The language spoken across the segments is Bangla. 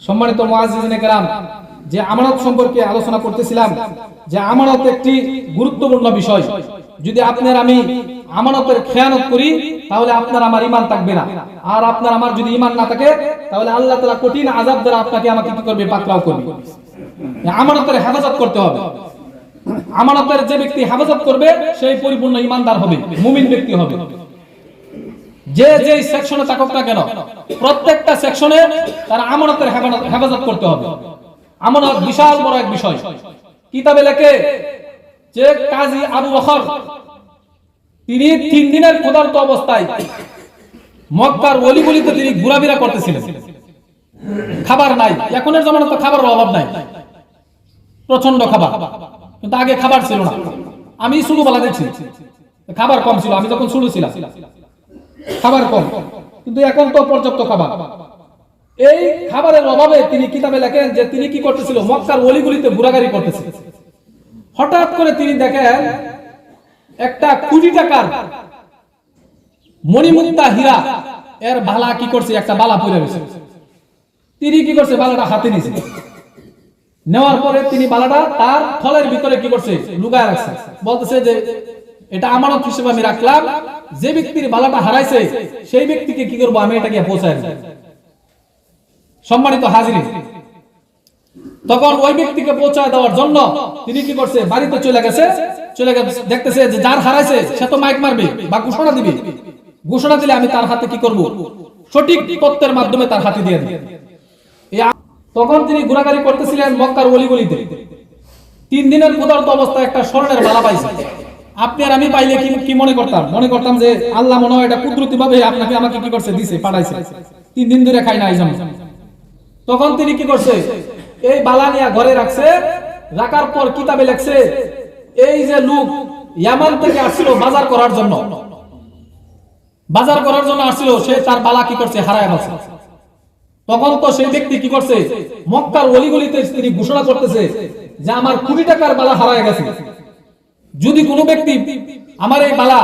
সম্মানিত মুআজ্জিজিনে কেরাম, যে আমানত সম্পর্কে আলোচনা করতেছিলাম, যে আমানত একটি গুরুত্বপূর্ণ বিষয়। যদি আপনার আমি আমানতের খেয়ানত করি, তাহলে আপনার আমার ইমান থাকবে না। আর আপনার আমার যদি ইমান না থাকে, তাহলে আল্লাহ তাআলা কঠিন আযাব দ্বারা আপনাকে আমাকে কি করবে? পাকড়াও করবে। আমানতের হেফাজত করতে হবে। আমানতের যে ব্যক্তি হেফাজত করবে, সেই পরিপূর্ণ ইমানদার হবে, মুমিন ব্যক্তি হবে। যে যে সেকশনে থাকুক না কেন, প্রত্যেকটা সেকশনে তার আমানতের হেফাজত- করতে হবে। আমানত বিশাল বড় এক বিষয়। কিতাবে লেখে যে কাজী আবু বকর, তিনি তিন দিনের ক্ষুধার্ত অবস্থায় মক্কার অলিগলিতে তিনি ঘোরাফেরা করতেছিলেন। খাবার নাই। এখনের জমানা তো খাবারের অভাব নাই। প্রচণ্ড খাবার। কিন্তু আগে খাবার ছিল না। আমি শুরু বলা দেখছি। খাবার কম ছিল। আমি যখন শুরু ছিলাম। খাবার কম। কিন্তু এখন তো পর্যাপ্ত খাবার। এই খাবারের অভাবে তিনি কিতাবে লেখেন যে তিনি কি করতেছিল? মক্কার অলিগুলিতে ঘোরাঘুরি করতেছিল। হঠাৎ করে তিনি দেখেন একটা কোটি টাকার মণিমুক্তা হীরা, এর বালা কি করছে? একটা বালা পড়ে গেছে তিনি কি করছে? বালাটা হাতে নিয়েছে। নেওয়ার পরে তিনি বালাটা তার থলের ভিতরে কি করছে? লুকায় রাখছে। বলতেছে যে এটা আমানত হিসেবে আমি রাখলাম। যে ব্যক্তির বালাটা হারাইছে, সেই ব্যক্তিকে কি করব? আমি এটাকে দেব। সম্মানিত হাজির। তখন ওই ব্যক্তিকে পৌঁছায় দেওয়ার জন্য তিনি কি করছে? বাড়িতে চলে গেছে। চলে গেছে, দেখতেছে যে যার হারাইছে, সে তো মাইক মারবে বা ঘোষণা দিবে। ঘোষণা দিলে আমি তার হাতে কি করব? সঠিক তত্ত্বের মাধ্যমে তার হাতে দিয়ে তখন তিনি ঘোরাঘুরি করতেছিলেন মক্কার অলিগলিতে। তিন দিনের ক্ষুধার্ত অবস্থায় একটা স্বর্ণের মালা পাইছে। আপনি আর আমি পাইলে কি কি মনে করতাম? মনে করতাম যে আল্লাহ মনে হয় এটা কুদরতি ভাবে আপনাকে আমাকে কি করছে? দিছে, পাঠাইছে। তিন দিন ধরে খাই না জন্য তখন তিনি কি করছে? এই বালা নিয়া ঘরে রাখছে। রাখার পর কিতাবে লেখছে, এই যে লোক ইয়ামান থেকে আসছিল বাজার করার জন্য। বাজার করার জন্য আসছিল, সে তার বালা কি করছে? হারায় বসে তখন তো সেই ব্যক্তি কি করছে? মক্কার অলিগলিতে তিনি ঘোষণা করতেছে যে আমার কুড়ি টাকার বালা হারায় গেছে। যদি কোনো ব্যক্তি আমার এই বালা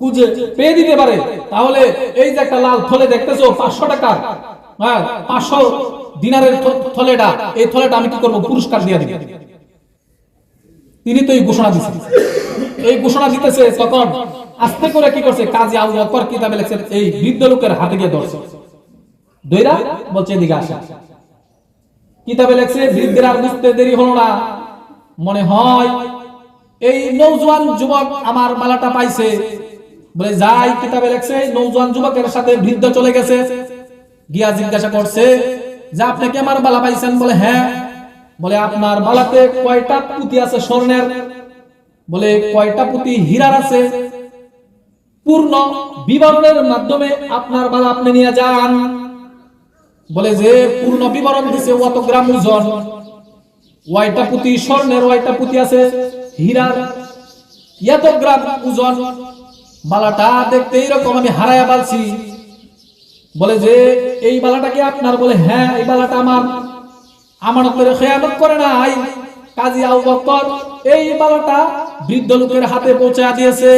খুঁজে পেয়ে দিতে পারে, তাহলে এই যে একটা লাল থলে দেখতেছো, পাঁচশো টাকার হ্যাঁ পাঁচশো দিনারের থলেটা, এই থলেটা আমি কি করব? পুরস্কার দিয়ে দিব। তিনি তো এই ঘোষণা দিচ্ছেন এই ঘোষণা দিতেছে তখন আস্তে করে কি করছে? কাজী আবু কিতাবে এই বৃদ্ধ লোকের হাতে গিয়ে ধরছে। বলছে, এদিকে আসে কিতাবে লেখছে, বৃদ্ধের আর বুঝতে দেরি হলো না। মনে হয় এই নৌজওয়ান যুবক আমার মালাটা পাইছে। বলে, যাই, কিতাবে লেখছে নৌজওয়ান যুবকের সাথে বৃদ্ধ চলে গেছে। গিয়া জিজ্ঞাসা করছে, যে, আপনি কি আমার বালা পাইছেন? বলে হ্যাঁ। বলে, আপনার মালাতে কয়টা পুঁতি আছে স্বর্ণের? বলে, কয়টা পুঁতি হীরার আছে? পূর্ণ বিবরণের মাধ্যমে আপনার বালা আপনি নিয়ে যান। বলে, যে, পূর্ণ বিবরণ দিছে অত গ্রাম ওজন ওয়াইটা পুঁতি স্বর্ণের ওয়াইটা পুঁতি আছে? হীরার এত গ্রাম ওজন বালাটা দেখতে এইরকম আমি হারায়া পালছি বলে যে, এই বালাটা কি আপনার? বলে হ্যাঁ এই বালাটা আমার। আমানত করে খেয়ানত করে নাই। কাজী আবু বকর এই বালাটা বৃদ্ধ লোকের হাতে পৌঁছে দিয়েছে।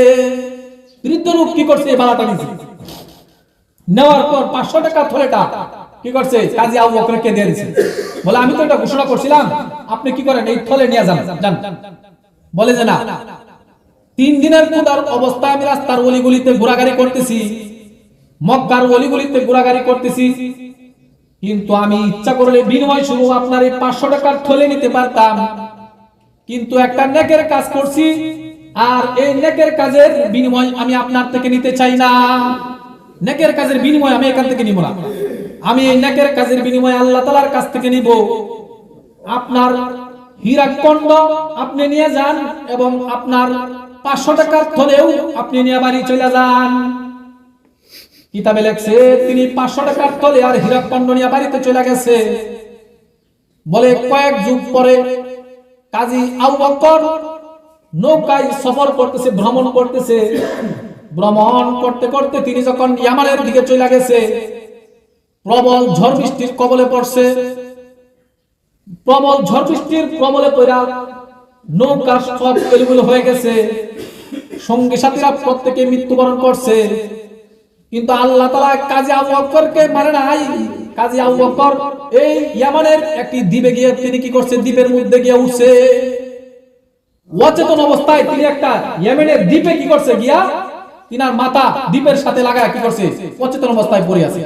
বৃদ্ধ লোক কি করছে এই বালাটা নিছে নেওয়ার পর পাঁচশো টাকা থলেটা কি করছে? কাজী আবু বকরকে দিয়ে দিছে। বলে, আমি তো এটা ঘোষণা করছিলাম, আপনি কি করেন? এই থলে নিয়ে যান যান। বলে যে না, তিন দিনের ক্ষুধার অবস্থায় আমি রাস্তার অলিগুলিতে ঘোরাঘুরি করতেছি, মক্কার অলিগুলিতে ঘোরাঘুরি করতেছি, কিন্তু আমি ইচ্ছা করলে বিনিময় শুরু আপনার এই পাঁচশো টাকার থলে নিতে পারতাম। কিন্তু একটা নেকের কাজ করছি, আর এই নেকের কাজের বিনিময় আমি আপনার থেকে নিতে চাই না। নেকের কাজের বিনিময় আমি এখান থেকে নিব না। আমি এই নেকের কাজের বিনিময় আল্লাহ তালার কাছ থেকে নিব। আপনার হীরাকণ্ড আপনি নিয়ে যান এবং আপনার পাঁচশো টাকার থলেও আপনি নিয়ে বাড়ি চলে যান। কিতাবে লেখছে, তিনি পাঁচশো টাকার তলে আর হীরাকণ্ড নিয়ে বাড়িতে চলে গেছে। বলে, কয়েক যুগ পরে কাজী আবু বকর নৌকায় সফর করতেছে, ভ্রমণ করতেছে। ভ্রমণ করতে করতে তিনি যখন ইয়ামানের দিকে চলে গেছে, প্রবল ঝড় বৃষ্টির কবলে পড়ছে। প্রবল ঝড় বৃষ্টির কবলে পড়া নৌকা সব এলোমেলো হয়ে গেছে। সঙ্গী সাথীরা প্রত্যেকে মৃত্যুবরণ করছে। কিন্তু আল্লাহ তালা কাজে আবু বকরকে মারে নাই। কাজী আবু বকর এই ইয়ামানের একটি দ্বীপে গিয়ে তিনি কি করছে? দ্বীপের মধ্যে গিয়ে উঠছে। অচেতন অবস্থায় তিনি একটা দ্বীপে কি করছে গিয়া, তিনার মাথা দ্বীপের সাথে লাগায় কি করছে? অচেতন অবস্থায় পড়ে আছে।